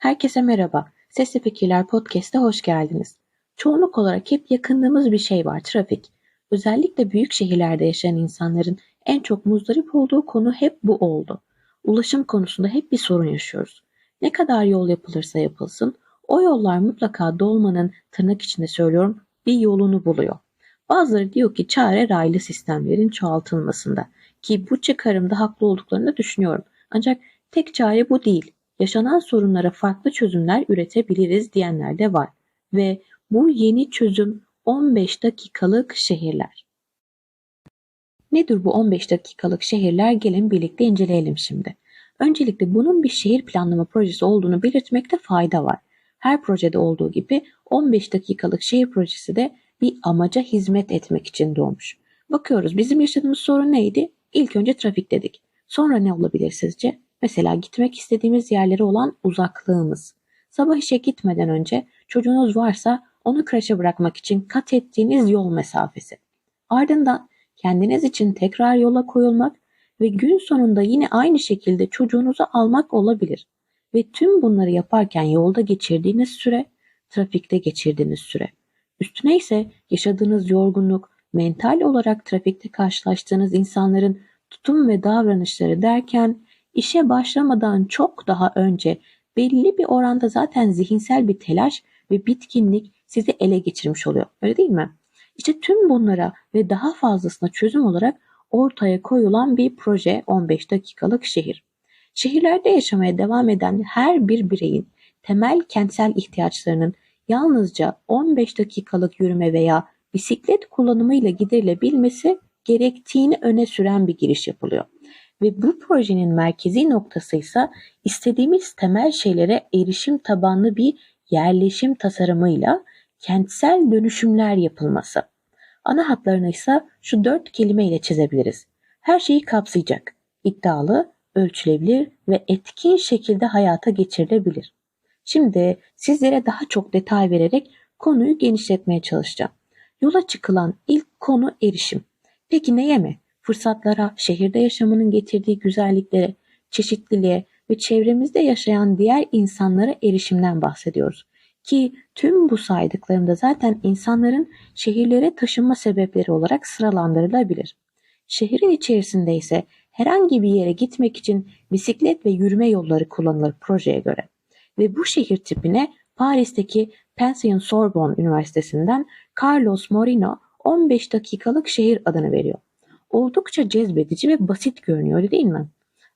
Herkese merhaba. Sesli Fikirler Podcast'a hoş geldiniz. Çoğunluk olarak hep yakındığımız bir şey var, trafik. Özellikle büyük şehirlerde yaşayan insanların en çok muzdarip olduğu konu hep bu oldu. Ulaşım konusunda hep bir sorun yaşıyoruz. Ne kadar yol yapılırsa yapılsın, o yollar mutlaka dolmanın, tırnak içinde söylüyorum, bir yolunu buluyor. Bazıları diyor ki çare raylı sistemlerin çoğaltılmasında ki bu çıkarımda haklı olduklarını düşünüyorum. Ancak tek çare bu değil yaşanan sorunlara farklı çözümler üretebiliriz diyenler de var. Ve bu yeni çözüm 15 dakikalık şehirler. Nedir bu 15 dakikalık şehirler? Gelin birlikte inceleyelim şimdi. Öncelikle bunun bir şehir planlama projesi olduğunu belirtmekte fayda var. Her projede olduğu gibi 15 dakikalık şehir projesi de bir amaca hizmet etmek için doğmuş. Bakıyoruz bizim yaşadığımız sorun neydi? İlk önce trafik dedik. Sonra ne olabilir sizce? Mesela gitmek istediğimiz yerlere olan uzaklığımız. Sabah işe gitmeden önce çocuğunuz varsa onu kreşe bırakmak için kat ettiğiniz yol mesafesi. Ardından kendiniz için tekrar yola koyulmak ve gün sonunda yine aynı şekilde çocuğunuzu almak olabilir. Ve tüm bunları yaparken yolda geçirdiğiniz süre, trafikte geçirdiğiniz süre. Üstüne ise yaşadığınız yorgunluk, mental olarak trafikte karşılaştığınız insanların tutum ve davranışları derken işe başlamadan çok daha önce belli bir oranda zaten zihinsel bir telaş ve bitkinlik sizi ele geçirmiş oluyor. Öyle değil mi? İşte tüm bunlara ve daha fazlasına çözüm olarak ortaya koyulan bir proje 15 dakikalık şehir. Şehirlerde yaşamaya devam eden her bir bireyin temel kentsel ihtiyaçlarının yalnızca 15 dakikalık yürüme veya bisiklet kullanımıyla giderilebilmesi gerektiğini öne süren bir giriş yapılıyor. Ve bu projenin merkezi noktası ise istediğimiz temel şeylere erişim tabanlı bir yerleşim tasarımıyla kentsel dönüşümler yapılması. Ana hatlarını ise şu dört kelimeyle çizebiliriz. Her şeyi kapsayacak, iddialı, ölçülebilir ve etkin şekilde hayata geçirilebilir. Şimdi sizlere daha çok detay vererek konuyu genişletmeye çalışacağım. Yola çıkılan ilk konu erişim. Peki neye mi? Fırsatlara, şehirde yaşamının getirdiği güzelliklere, çeşitliliğe ve çevremizde yaşayan diğer insanlara erişimden bahsediyoruz. Ki tüm bu saydıklarımda zaten insanların şehirlere taşınma sebepleri olarak sıralandırılabilir. Şehrin içerisinde ise herhangi bir yere gitmek için bisiklet ve yürüme yolları kullanılır projeye göre. Ve bu şehir tipine Paris'teki Pension Sorbonne Üniversitesi'nden Carlos Morino 15 dakikalık şehir adını veriyor oldukça cezbedici ve basit görünüyor değil mi?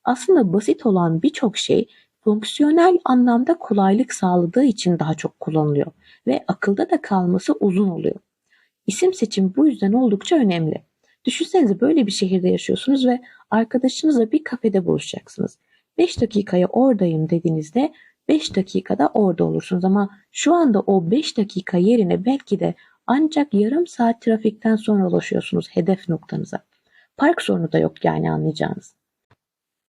Aslında basit olan birçok şey fonksiyonel anlamda kolaylık sağladığı için daha çok kullanılıyor ve akılda da kalması uzun oluyor. İsim seçim bu yüzden oldukça önemli. Düşünsenize böyle bir şehirde yaşıyorsunuz ve arkadaşınızla bir kafede buluşacaksınız. 5 dakikaya oradayım dediğinizde 5 dakikada orada olursunuz ama şu anda o 5 dakika yerine belki de ancak yarım saat trafikten sonra ulaşıyorsunuz hedef noktanıza. Park sorunu da yok yani anlayacağınız.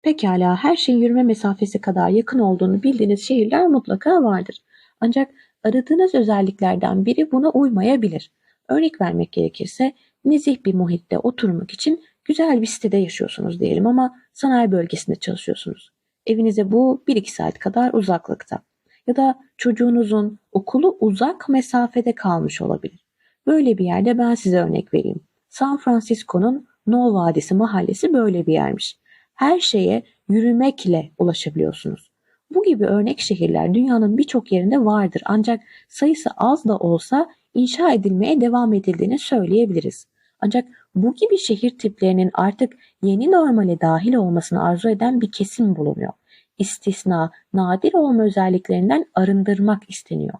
Pekala her şeyin yürüme mesafesi kadar yakın olduğunu bildiğiniz şehirler mutlaka vardır. Ancak aradığınız özelliklerden biri buna uymayabilir. Örnek vermek gerekirse nezih bir muhitte oturmak için güzel bir sitede yaşıyorsunuz diyelim ama sanayi bölgesinde çalışıyorsunuz. Evinize bu 1-2 saat kadar uzaklıkta. Ya da çocuğunuzun okulu uzak mesafede kalmış olabilir. Böyle bir yerde ben size örnek vereyim. San Francisco'nun No Vadisi mahallesi böyle bir yermiş. Her şeye yürümekle ulaşabiliyorsunuz. Bu gibi örnek şehirler dünyanın birçok yerinde vardır ancak sayısı az da olsa inşa edilmeye devam edildiğini söyleyebiliriz. Ancak bu gibi şehir tiplerinin artık yeni normale dahil olmasını arzu eden bir kesim bulunuyor. İstisna, nadir olma özelliklerinden arındırmak isteniyor.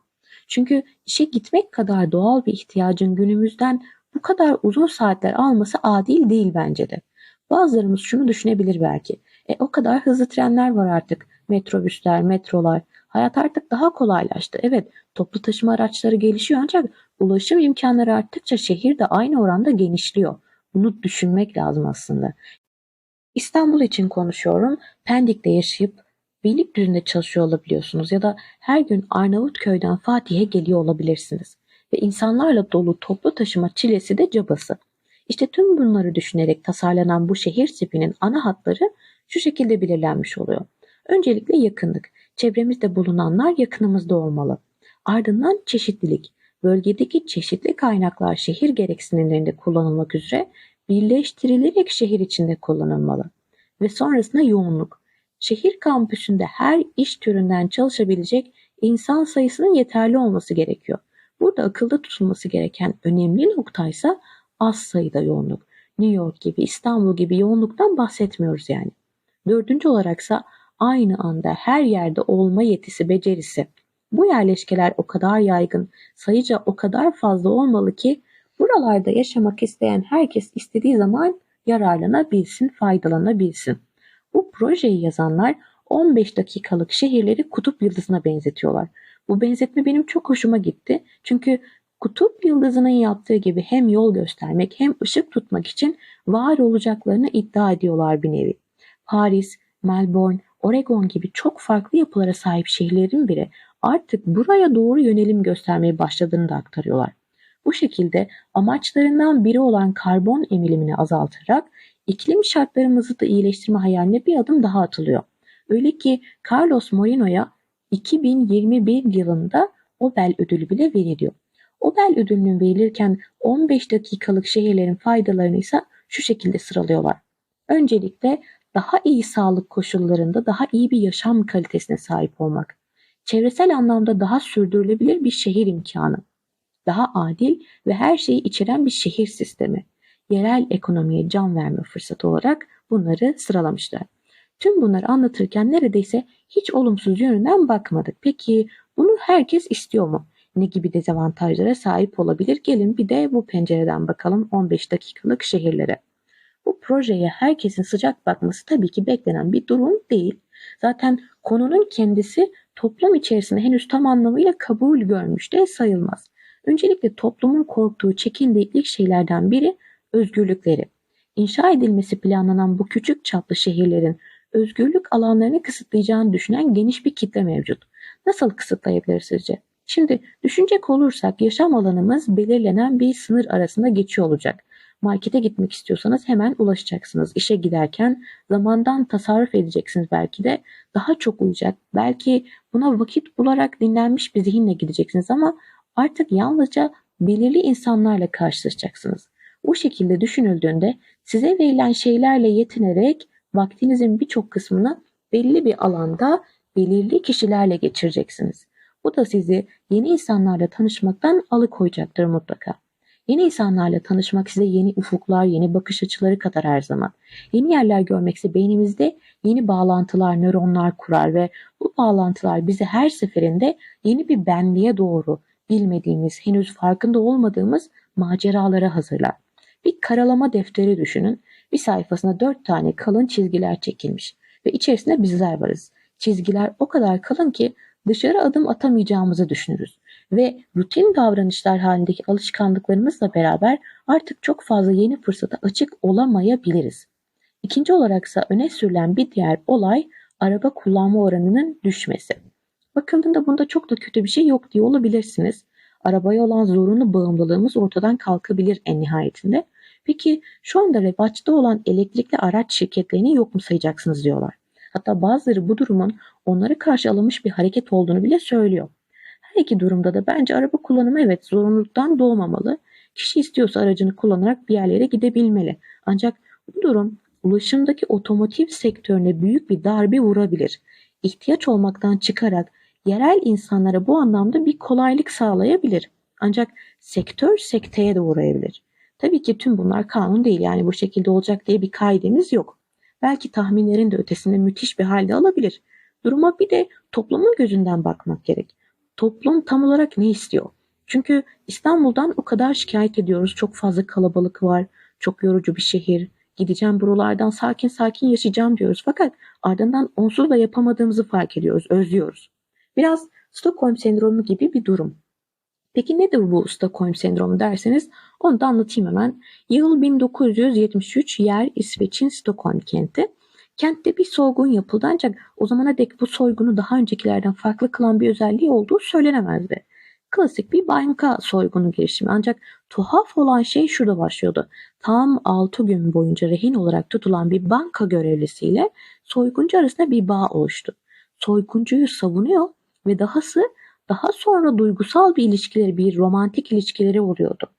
Çünkü işe gitmek kadar doğal bir ihtiyacın günümüzden bu kadar uzun saatler alması adil değil bence de. Bazılarımız şunu düşünebilir belki. E o kadar hızlı trenler var artık. Metrobüsler, metrolar. Hayat artık daha kolaylaştı. Evet, toplu taşıma araçları gelişiyor ancak ulaşım imkanları arttıkça şehir de aynı oranda genişliyor. Bunu düşünmek lazım aslında. İstanbul için konuşuyorum. Pendik'te yaşayıp Beylikdüzü'nde çalışıyor olabiliyorsunuz ya da her gün Arnavutköy'den Fatih'e geliyor olabilirsiniz ve insanlarla dolu toplu taşıma çilesi de cabası. İşte tüm bunları düşünerek tasarlanan bu şehir tipinin ana hatları şu şekilde belirlenmiş oluyor. Öncelikle yakınlık. Çevremizde bulunanlar yakınımızda olmalı. Ardından çeşitlilik. Bölgedeki çeşitli kaynaklar şehir gereksinimlerinde kullanılmak üzere birleştirilerek şehir içinde kullanılmalı. Ve sonrasında yoğunluk. Şehir kampüsünde her iş türünden çalışabilecek insan sayısının yeterli olması gerekiyor. Burada akılda tutulması gereken önemli noktaysa az sayıda yoğunluk. New York gibi, İstanbul gibi yoğunluktan bahsetmiyoruz yani. Dördüncü olaraksa aynı anda her yerde olma yetisi, becerisi. Bu yerleşkeler o kadar yaygın, sayıca o kadar fazla olmalı ki buralarda yaşamak isteyen herkes istediği zaman yararlanabilsin, faydalanabilsin. Bu projeyi yazanlar 15 dakikalık şehirleri kutup yıldızına benzetiyorlar. Bu benzetme benim çok hoşuma gitti. Çünkü kutup yıldızının yaptığı gibi hem yol göstermek hem ışık tutmak için var olacaklarını iddia ediyorlar bir nevi. Paris, Melbourne, Oregon gibi çok farklı yapılara sahip şehirlerin biri artık buraya doğru yönelim göstermeye başladığını da aktarıyorlar. Bu şekilde amaçlarından biri olan karbon emilimini azaltarak iklim şartlarımızı da iyileştirme hayaline bir adım daha atılıyor. Öyle ki Carlos Moreno'ya 2021 yılında Nobel ödülü bile veriliyor. Nobel ödülünün verilirken 15 dakikalık şehirlerin faydalarını ise şu şekilde sıralıyorlar. Öncelikle daha iyi sağlık koşullarında daha iyi bir yaşam kalitesine sahip olmak. Çevresel anlamda daha sürdürülebilir bir şehir imkanı. Daha adil ve her şeyi içeren bir şehir sistemi. Yerel ekonomiye can verme fırsatı olarak bunları sıralamışlar. Tüm bunları anlatırken neredeyse hiç olumsuz yönünden bakmadık. Peki bunu herkes istiyor mu? Ne gibi dezavantajlara sahip olabilir? Gelin bir de bu pencereden bakalım 15 dakikalık şehirlere. Bu projeye herkesin sıcak bakması tabii ki beklenen bir durum değil. Zaten konunun kendisi toplum içerisinde henüz tam anlamıyla kabul görmüş de sayılmaz. Öncelikle toplumun korktuğu, çekindiği ilk şeylerden biri özgürlükleri. İnşa edilmesi planlanan bu küçük çaplı şehirlerin özgürlük alanlarını kısıtlayacağını düşünen geniş bir kitle mevcut. Nasıl kısıtlayabilir sizce? Şimdi düşünecek olursak yaşam alanımız belirlenen bir sınır arasında geçiyor olacak. Markete gitmek istiyorsanız hemen ulaşacaksınız. İşe giderken zamandan tasarruf edeceksiniz belki de. Daha çok uyacak. Belki buna vakit bularak dinlenmiş bir zihinle gideceksiniz ama artık yalnızca belirli insanlarla karşılaşacaksınız. Bu şekilde düşünüldüğünde size verilen şeylerle yetinerek vaktinizin birçok kısmını belli bir alanda belirli kişilerle geçireceksiniz. Bu da sizi yeni insanlarla tanışmaktan alıkoyacaktır mutlaka. Yeni insanlarla tanışmak size yeni ufuklar, yeni bakış açıları katar her zaman. Yeni yerler görmekse beynimizde yeni bağlantılar, nöronlar kurar ve bu bağlantılar bizi her seferinde yeni bir benliğe doğru bilmediğimiz, henüz farkında olmadığımız maceralara hazırlar. Bir karalama defteri düşünün. Bir sayfasına dört tane kalın çizgiler çekilmiş ve içerisinde bizler varız. Çizgiler o kadar kalın ki dışarı adım atamayacağımızı düşünürüz ve rutin davranışlar halindeki alışkanlıklarımızla beraber artık çok fazla yeni fırsata açık olamayabiliriz. İkinci olaraksa öne sürülen bir diğer olay araba kullanma oranının düşmesi. Bakıldığında bunda çok da kötü bir şey yok diye olabilirsiniz. Arabaya olan zorunlu bağımlılığımız ortadan kalkabilir en nihayetinde. Peki şu anda revaçta olan elektrikli araç şirketlerini yok mu sayacaksınız diyorlar. Hatta bazıları bu durumun onlara karşı alınmış bir hareket olduğunu bile söylüyor. Her iki durumda da bence araba kullanımı evet zorunluluktan doğmamalı. Kişi istiyorsa aracını kullanarak bir yerlere gidebilmeli. Ancak bu durum ulaşımdaki otomotiv sektörüne büyük bir darbe vurabilir. İhtiyaç olmaktan çıkarak yerel insanlara bu anlamda bir kolaylık sağlayabilir. Ancak sektör sekteye de uğrayabilir. Tabii ki tüm bunlar kanun değil yani bu şekilde olacak diye bir kaidemiz yok. Belki tahminlerin de ötesinde müthiş bir halde alabilir. Duruma bir de toplumun gözünden bakmak gerek. Toplum tam olarak ne istiyor? Çünkü İstanbul'dan o kadar şikayet ediyoruz. Çok fazla kalabalık var. Çok yorucu bir şehir. Gideceğim buralardan sakin sakin yaşayacağım diyoruz. Fakat ardından onsuz da yapamadığımızı fark ediyoruz, özlüyoruz. Biraz Stockholm sendromu gibi bir durum. Peki nedir bu Stockholm sendromu derseniz onu da anlatayım hemen. Yıl 1973 yer İsveç'in Stockholm kenti. Kentte bir soygun yapıldı ancak o zamana dek bu soygunu daha öncekilerden farklı kılan bir özelliği olduğu söylenemezdi. Klasik bir banka soygunu girişimi ancak tuhaf olan şey şurada başlıyordu. Tam 6 gün boyunca rehin olarak tutulan bir banka görevlisiyle soyguncu arasında bir bağ oluştu. soyguncuyu savunuyor ve dahası daha sonra duygusal bir ilişkileri, bir romantik ilişkileri vuruyordu.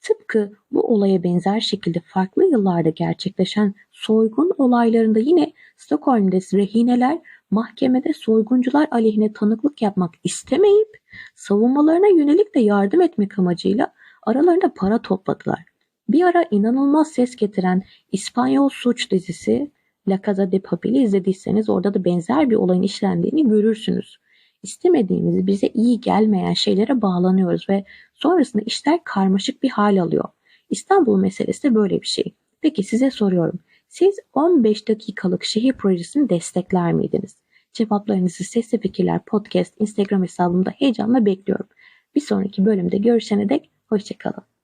Tıpkı bu olaya benzer şekilde farklı yıllarda gerçekleşen soygun olaylarında yine Stockholm'de rehineler mahkemede soyguncular aleyhine tanıklık yapmak istemeyip savunmalarına yönelik de yardım etmek amacıyla aralarında para topladılar. Bir ara inanılmaz ses getiren İspanyol suç dizisi La Casa de Papel'i izlediyseniz orada da benzer bir olayın işlendiğini görürsünüz. İstemediğimiz, bize iyi gelmeyen şeylere bağlanıyoruz ve sonrasında işler karmaşık bir hal alıyor. İstanbul meselesi de böyle bir şey. Peki size soruyorum. Siz 15 dakikalık şehir projesini destekler miydiniz? Cevaplarınızı Sesli Fikirler Podcast Instagram hesabımda heyecanla bekliyorum. Bir sonraki bölümde görüşene dek hoşçakalın.